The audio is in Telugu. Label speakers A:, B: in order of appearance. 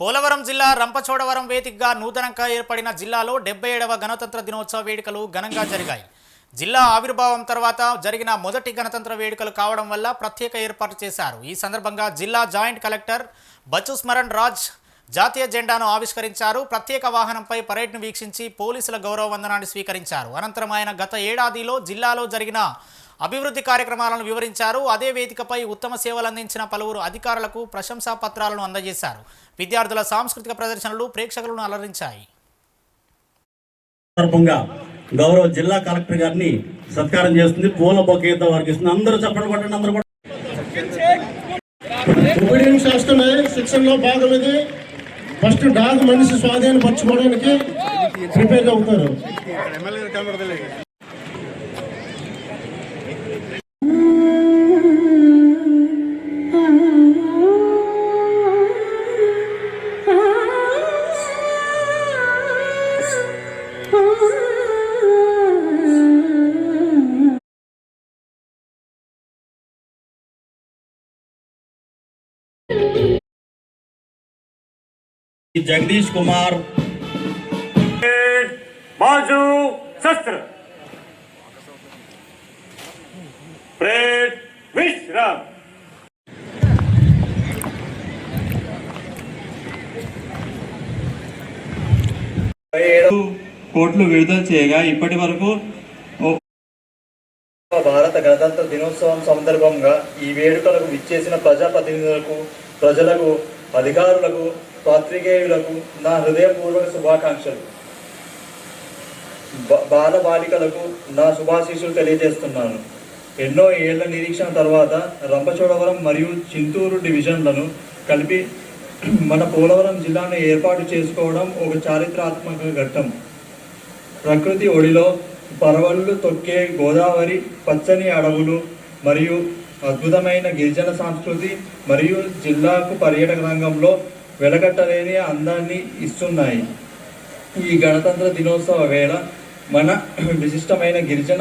A: పోలవరం జిల్లా రంపచోడవరం వేదికగా నూతనంగా ఏర్పడిన జిల్లాలో డెబ్బై ఏడవ గణతంత్ర దినోత్సవ వేడుకలు ఘనంగా జరిగాయి. జిల్లా ఆవిర్భావం తర్వాత జరిగిన మొదటి గణతంత్ర వేడుకలు కావడం వల్ల ప్రత్యేక ఏర్పాటు చేశారు. ఈ సందర్భంగా జిల్లా జాయింట్ కలెక్టర్ బచ్చు స్మరణ్ రాజ్ జాతీయ జెండాను ఆవిష్కరించారు. ప్రత్యేక వాహనంపై పరేడ్ను వీక్షించి పోలీసుల గౌరవ వందనాన్ని స్వీకరించారు. అనంతరం ఆయన గత ఏడాదిలో జిల్లాలో జరిగిన అభివృద్ధి కార్యక్రమాలను వివరించారు. అదే వేదికపై ఉత్తమ సేవలు అందించిన పలువురు అధికారులకు ప్రశంసా పత్రాలను అందజేశారు. విద్యార్థుల సాంస్కృతిక ప్రదర్శనలు ప్రేక్షకులను అలరించాయి.
B: సందర్భంగా గౌరవ జిల్లా కలెక్టర్ గారిని సత్కారం చేస్తుంది. పూల బొకేతో వారికి ఇస్తుంది అందరూ చప్పట్లు కొట్టండి అందరూ కూడా
C: ఒబీడియన్స్ చేస్తున్న శిక్షణలో భాగం ఇది ఫస్ట్ డాగ్ మనిషి స్వాధీనం పరచుకోవడానికి ప్రిపేర్ అవుతారు.
B: జగదీష్ కుమార్
D: बाजू शस्त्र प्रेड विश्राम
E: ఏడు కోట్లు విడుదల చేయగా ఇప్పటి వరకు ఓ- భారత గణతంత్ర దినోత్సవం సందర్భంగా ఈ వేడుకలకు విచ్చేసిన ప్రజాప్రతినిధులకు ప్రజలకు అధికారులకు పాత్రికేయులకు నా హృదయపూర్వక శుభాకాంక్షలు. బాల బాలికలకు నా శుభాశీస్సులు తెలియజేస్తున్నాను. ఎన్నో ఏళ్ళ నిరీక్షణ తర్వాత రంపచోడవరం మరియు చింతూరు డివిజన్లను కలిపి మన పోలవరం జిల్లాను ఏర్పాటు చేసుకోవడం ఒక చారిత్రాత్మక ఘట్టం. ప్రకృతి ఒడిలో పరవళ్ళు తొక్కే గోదావరి పచ్చని అడవులు మరియు అద్భుతమైన గిరిజన సంస్కృతి మరియు జిల్లాకు పర్యాటక రంగంలో వెలగట్టలేని అందాన్ని ఇస్తున్నాయి. ఈ గణతంత్ర దినోత్సవ వేళ మన విశిష్టమైన గిరిజన